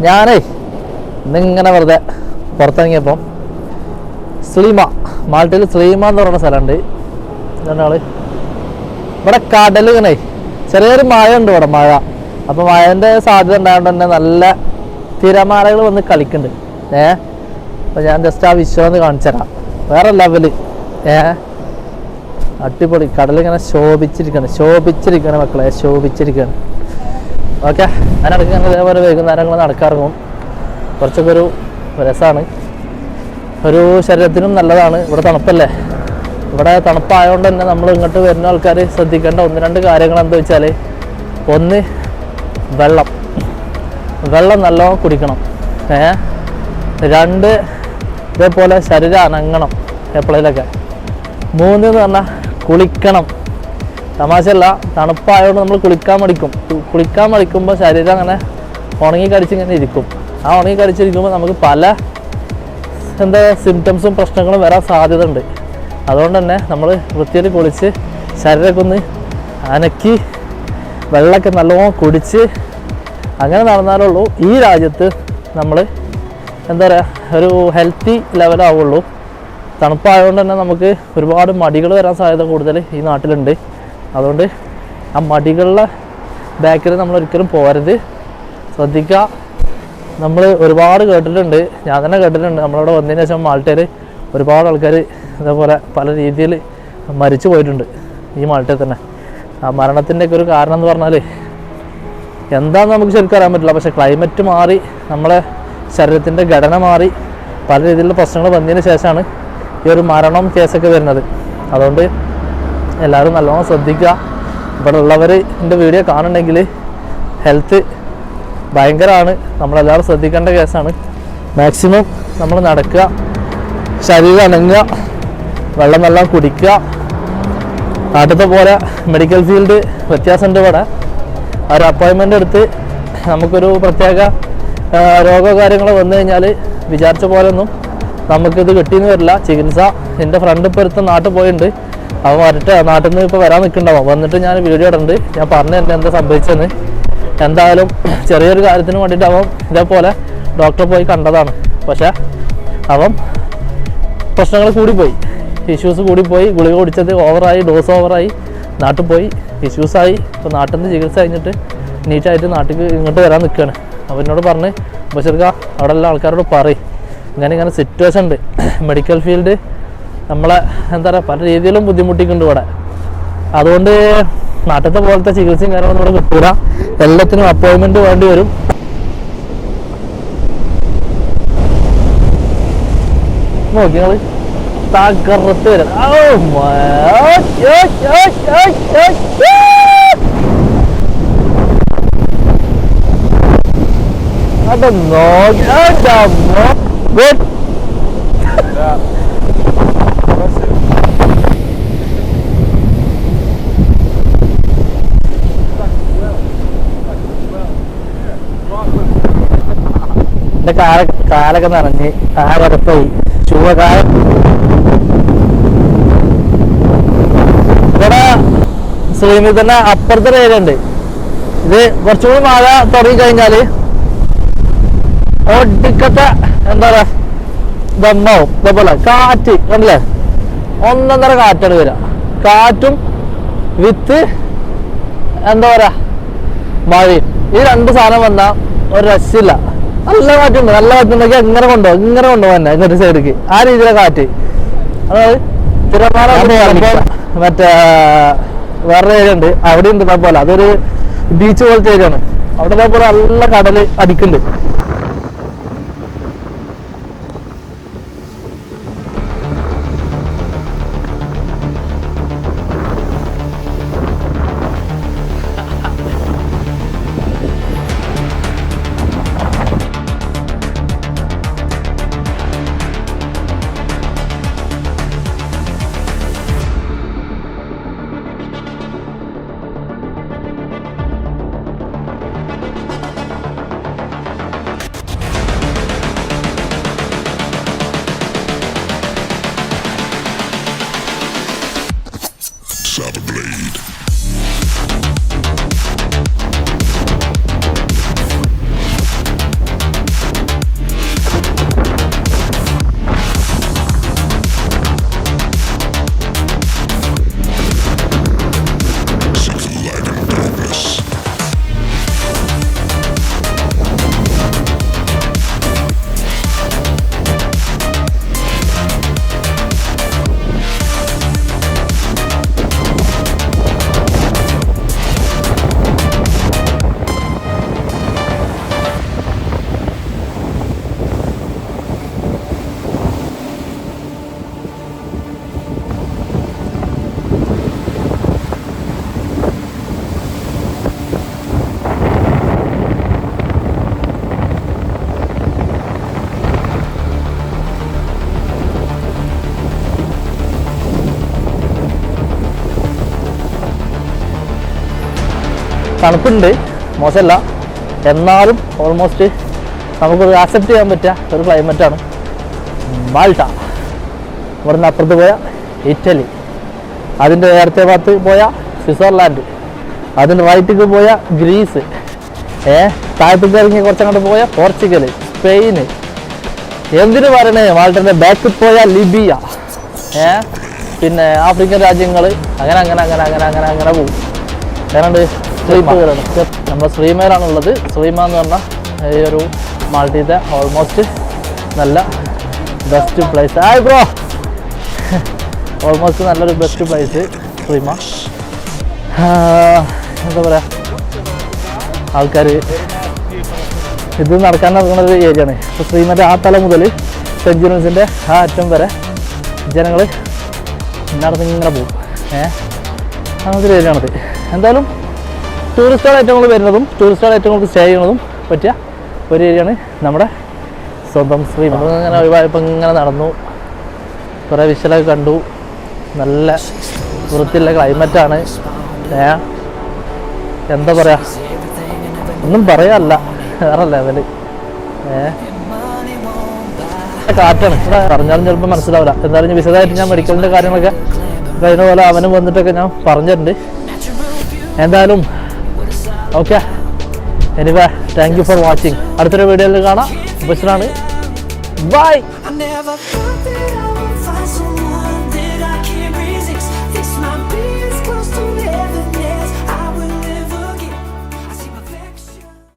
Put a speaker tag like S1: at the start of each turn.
S1: ഞാനേ ഇന്നിങ്ങനെ വെറുതെ പുറത്തിറങ്ങിയപ്പം സ്ലീമ മാൾട്ടയിൽ സ്ലീമ എന്ന് പറയുന്ന സ്ഥലമുണ്ട്. രണ്ടാൾ ഇവിടെ കടൽ ചെറിയൊരു മഴ ഉണ്ട് ഇവിടെ മഴ. അപ്പോൾ മഴന്റെ സാധ്യത ഉണ്ടായതുകൊണ്ട് തന്നെ നല്ല തിരമാലകൾ വന്ന് കളിക്കുന്നുണ്ട്. ഏ? അപ്പോൾ ഞാൻ ജസ്റ്റ് ആ വിശ്വം ഒന്ന് കാണിച്ചു തരാം. വേറെ ലെവൽ ഏ? അടിപൊളി. കടലിങ്ങനെ ശോഭിച്ചിരിക്കണം ശോഭിച്ചിരിക്കണം മക്കളെ ശോഭിച്ചിരിക്കണം. ഓക്കെ. അതിനിടയ്ക്ക് ഞങ്ങൾ ഇതേപോലെ വൈകുന്നേരങ്ങൾ നടക്കാറും കുറച്ചൊക്കെ ഒരു രസമാണ് ഒരു ശരീരത്തിനും നല്ലതാണ്. ഇവിടെ തണുപ്പല്ലേ? ഇവിടെ തണുപ്പായതുകൊണ്ട് തന്നെ നമ്മൾ ഇങ്ങോട്ട് വരുന്ന ആൾക്കാർ ശ്രദ്ധിക്കേണ്ട ഒന്ന് രണ്ട് കാര്യങ്ങൾ എന്താ വെച്ചാൽ ഒന്ന് വെള്ളം. വെള്ളം നല്ലോണം കുടിക്കണം. ഏ? രണ്ട് ഇതേപോലെ ശരീരം അനങ്ങണം എപ്പോഴേലൊക്കെ മൂന്ന് എന്ന് പറഞ്ഞാൽ കുളിക്കണം. തമാശയല്ല തണുപ്പായതുകൊണ്ട് നമ്മൾ കുളിക്കാൻ മടിക്കും. കുളിക്കാൻ മടിക്കുമ്പോൾ ശരീരം അങ്ങനെ ഉണങ്ങി ഇങ്ങനെ ഇരിക്കും. ആ ഉണങ്ങി കടിച്ചിരിക്കുമ്പോൾ നമുക്ക് പല എന്താ സിംറ്റംസും പ്രശ്നങ്ങളും വരാൻ സാധ്യത ഉണ്ട് അതുകൊണ്ട് തന്നെ നമ്മൾ വൃത്തിയിൽ കുളിച്ച് ശരീരമൊക്കെ ഒന്ന് അനക്കി വെള്ളമൊക്കെ നല്ലോണം കുടിച്ച് അങ്ങനെ നടന്നാലുള്ളൂ ഈ രാജ്യത്ത് നമ്മൾ എന്താ പറയുക ഒരു ഹെൽത്തി ലെവലാവുള്ളൂ തണുപ്പായതുകൊണ്ട് തന്നെ നമുക്ക് ഒരുപാട് മടികൾ വരാൻ സാധ്യത കൂടുതൽ ഈ നാട്ടിലുണ്ട്. അതുകൊണ്ട് ആ മടികളുടെ ബാക്കിൽ നമ്മൾ ഒരിക്കലും പോരുത് ശ്രദ്ധിക്കുക. നമ്മൾ ഒരുപാട് കേട്ടിട്ടുണ്ട്. ഞാൻ തന്നെ കേട്ടിട്ടുണ്ട്. നമ്മളവിടെ വന്നതിന് ശേഷം മാൾട്ടയിൽ ഒരുപാട് ആൾക്കാർ ഇതേപോലെ പല രീതിയിൽ മരിച്ചു പോയിട്ടുണ്ട് ഈ മാൾട്ടയിൽ തന്നെ. ആ മരണത്തിന്റെയൊക്കെ ഒരു കാരണം എന്ന് പറഞ്ഞാൽ എന്താണെന്ന് നമുക്ക് ശരിക്കും അറിയാൻ പറ്റില്ല. പക്ഷേ ക്ലൈമറ്റ് മാറി നമ്മളെ ശരീരത്തിന്റെ ഘടന മാറി പല രീതിയിലുള്ള പ്രശ്നങ്ങൾ വന്നതിന് ശേഷമാണ് ഈ ഒരു മരണം കേസൊക്കെ വരുന്നത്. അതുകൊണ്ട് എല്ലാവരും നല്ലോണം ശ്രദ്ധിക്കുക. ഇവിടെ ഉള്ളവർ എന്റെ വീഡിയോ കാണുന്നുണ്ടെങ്കിൽ ഹെൽത്ത് ഭയങ്കരമാണ് നമ്മളെല്ലാവരും ശ്രദ്ധിക്കേണ്ട കേസാണ്. മാക്സിമം നമ്മൾ നടക്കുക. ശരീരം അനങ്ങുക. വെള്ളം നല്ല കുടിക്കുക. നാട്ടിലത്തെ പോലെ മെഡിക്കൽ ഫീൽഡ് വ്യത്യാസമുണ്ട് ഇവിടെ. ഒരു അപ്പോയിൻമെന്റ് എടുത്ത് നമുക്കൊരു പ്രത്യേക രോഗോ കാര്യങ്ങളോ വന്നു കഴിഞ്ഞാൽ വിചാരിച്ച പോലൊന്നും നമുക്കിത് കിട്ടിയെന്ന് വരില്ല. ചികിത്സ എന്റെ ഫ്രണ്ട് ഇപ്പോൾ ഒരുത്തൻ നാട്ടിൽ പോയിട്ടുണ്ട്. അവൻ വരട്ടെ നാട്ടിൽ നിന്ന് ഇപ്പോൾ വരാൻ നിൽക്കണ്ടാവും വന്നിട്ട് ഞാൻ വീഡിയോ ഇടുന്നുണ്ട് ഞാൻ പറഞ്ഞു തന്നെ എന്താ സംഭവിച്ചതെന്ന്. എന്തായാലും ചെറിയൊരു കാര്യത്തിന് വേണ്ടിയിട്ട് അവൻ ഇതേപോലെ ഡോക്ടറെ പോയി കണ്ടതാണ്. പക്ഷേ അവൻ പ്രശ്നങ്ങൾ കൂടിപ്പോയി. ഇഷ്യൂസ് കൂടിപ്പോയി. ഗുളിക കുടിച്ചത് ഓവറായി ഡോസ് ഓവറായി നാട്ടിൽ പോയി ഇഷ്യൂസായി ഇപ്പോൾ നാട്ടിൽ നിന്ന് ചികിത്സ കഴിഞ്ഞിട്ട് നീറ്റായിട്ട് നാട്ടിൽ ഇങ്ങോട്ട് വരാൻ നിൽക്കുകയാണ് അപ്പോൾ എന്നോട് പറഞ്ഞ് ബഷീർക്ക അവിടെ ഉള്ള ആൾക്കാരോട് പറയും. ഇങ്ങനെ ഇങ്ങനെ സിറ്റുവേഷൻ ഉണ്ട്. മെഡിക്കൽ ഫീൽഡ് നമ്മളെ എന്താ പറയുക പല രീതിയിലും ബുദ്ധിമുട്ടിക്കുന്നുണ്ട് ഇവിടെ. അതുകൊണ്ട് നാട്ടിലത്തെ പോലത്തെ ചികിത്സയും കാര്യങ്ങളൊന്നും ഇവിടെ കിട്ടൂല. എല്ലാത്തിനും അപ്പോയിൻമെന്റ് വേണ്ടി വരും. നോക്കി നിങ്ങൾ തകർത്ത് വരാം. അത് നോക്കി. കാല കാലൊക്കെ നിറഞ്ഞ് ആകരപ്പായി ചുവകാലം. ഇവിടെ തന്നെ അപ്പുറത്തെ ഏരിയ ഉണ്ട് ഇത് കുറച്ചുകൂടി മഴ തുടങ്ങി കഴിഞ്ഞാൽ ഒടുക്കത്തെ എന്താ പറയാ ദമ്മാവും ഇതേപോലെ കാറ്റ് കണ്ടില്ലേ? ഒന്നൊന്നര കാറ്റാണ് വരിക. കാറ്റും വിത്ത് എന്താ പറയാ മഴയും. ഈ രണ്ട് സാധനം വന്നാൽ ഒരു രക്ഷയില്ല. നല്ല കാറ്റുണ്ട് നല്ല കാറ്റുണ്ടെങ്കിൽ ഇങ്ങനെ കൊണ്ടുപോകും ഇങ്ങനെ കൊണ്ടുപോകാൻ തന്നെ ഇങ്ങോട്ട് സൈഡിലേക്ക് ആ രീതിയിലെ കാറ്റ്. അതായത് തിരമാല മറ്റേ വേറെ ഏരിയ ഉണ്ട്. അവിടെ ഉണ്ട് പോലെ അതൊരു ബീച്ച് പോലത്തെ ഏരിയ ആണ്. അവിടെ പോലെ നല്ല കടൽ അടിക്കുന്നുണ്ട്. തണുപ്പുണ്ട്. മോശമല്ല. എന്നാലും ഓൾമോസ്റ്റ് നമുക്കത് ആക്സെപ്റ്റ് ചെയ്യാൻ പറ്റുക ഒരു ക്ലൈമറ്റാണ് മാൾട്ട. ഇവിടുന്ന് അപ്പുറത്ത് പോയ ഇറ്റലി. അതിന്റെ നേരത്തെ ഭാഗത്ത് പോയ സ്വിറ്റ്സർലാൻഡ്. അതിന്റെ റൈറ്റിക്ക് പോയ ഗ്രീസ്. ഏ? താഴത്തേക്ക് ഇറങ്ങി കുറച്ചങ്ങോട്ട് പോയ പോർച്ചുഗൽ സ്പെയിന് എന്തിനു പറയണേ? മാൾട്ടന്റെ ബാക്കിൽ പോയ ലിബിയ. ഏ? പിന്നെ ആഫ്രിക്കൻ രാജ്യങ്ങൾ. അങ്ങനെ അങ്ങനെ അങ്ങനെ അങ്ങനെ അങ്ങനെ അങ്ങനെ പോകും സ്ലീമകളാണ് നമ്മുടെ ഉള്ളത് ശ്രീമ എന്ന് പറഞ്ഞാൽ ഈ ഒരു മാൾട്ടീത്തെ ഓൾമോസ്റ്റ് നല്ല ബെസ്റ്റ് പ്ലേസ് ആയി ബ്രോ ഓൾമോസ്റ്റ് നല്ലൊരു ബെസ്റ്റ് പ്ലേസ് ശ്രീമ എന്താ പറയുക ആൾക്കാർ ഇത് നടക്കാൻ നടക്കുന്ന ഒരു ഏരിയ ആണ്. ഇപ്പോൾ ശ്രീമന്റെ ആ തല മുതൽ സെന്റ് ജോൺസിന്റെ ആ അറ്റം വരെ ജനങ്ങൾ നടന്നിങ്ങനെ പോകും. ഏഹ് അങ്ങനത്തെ ഒരു ഏരിയ ആണത്. എന്തായാലും ടൂറിസ്റ്റുകൾ ഏറ്റവും കൂടുതൽ വരുന്നതും ടൂറിസ്റ്റുകൾ ഏറ്റവും കൂടുതൽ സ്റ്റേ ചെയ്യുന്നതും പറ്റിയ ഒരു ഏരിയയാണ് നമ്മുടെ സ്വന്തം ശ്രീ അങ്ങനെ ഒരുപാട് ഒഴിവായപ്പോൾ ഇങ്ങനെ നടന്നു. കുറേ വിഷലൊക്കെ കണ്ടു. നല്ല വൃത്തിയുള്ള ക്ലൈമറ്റാണ് ഏ? എന്താ പറയാ? ഒന്നും പറയാല്ല വേറെ ലെവൽ ഏ? കാറ്റാണ്. ഇവിടെ പറഞ്ഞാലും ചിലപ്പോൾ മനസ്സിലാവില്ല. എന്തായാലും വിശദമായിട്ട് ഞാൻ മെഡിക്കലിന്റെ കാര്യങ്ങളൊക്കെ കഴിഞ്ഞ പോലെ അവനും വന്നിട്ടൊക്കെ ഞാൻ പറഞ്ഞിട്ടുണ്ട്. എന്തായാലും okay anyway thank you for watching അടുത്തൊരു വീഡിയോയിൽ കാണാം. ബസ്സിലാണ് ബൈ